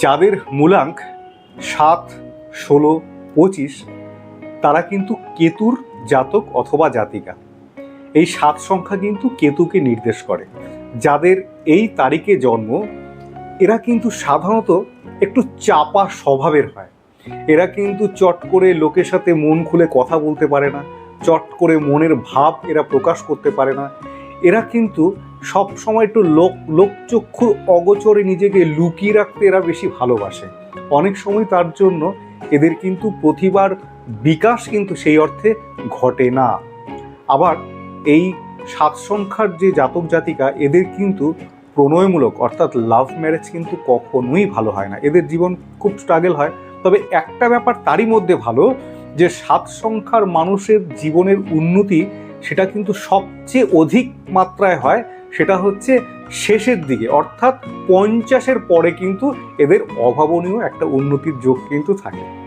যাদের মূলাঙ্ক সাত, ষোলো, পঁচিশ, তারা কিন্তু কেতুর জাতক অথবা জাতিকা। এই সাত সংখ্যা কিন্তু কেতুকে নির্দেশ করে। যাদের এই তারিখে জন্ম, এরা কিন্তু সাধারণত একটু চাপা স্বভাবের হয়। এরা কিন্তু চট করে লোকের সাথে মন খুলে কথা বলতে পারে না, চট করে মনের ভাব এরা প্রকাশ করতে পারে না। এরা কিন্তু সব সময় একটু লোক, লোকচক্ষুর অগোচরে নিজেকে লুকিয়ে রাখতে এরা বেশি ভালোবাসে। অনেক সময় তার জন্য এদের কিন্তু প্রতিবার বিকাশ কিন্তু সেই অর্থে ঘটে না। আবার এই সাত সংখ্যার যে জাতক জাতিকা, এদের কিন্তু প্রণয়মূলক অর্থাৎ লাভ ম্যারেজ কিন্তু কখনোই ভালো হয় না। এদের জীবন খুব স্ট্রাগল হয়। তবে একটা ব্যাপার তারই মধ্যে ভালো, যে সাত সংখ্যার মানুষের জীবনের উন্নতি সেটা কিন্তু সবচেয়ে অধিক মাত্রায় হয়, সেটা হচ্ছে শেষের দিকে। অর্থাৎ পঞ্চাশের পরে কিন্তু এদের অভাবনীয় একটা উন্নতির যোগ কিন্তু থাকে।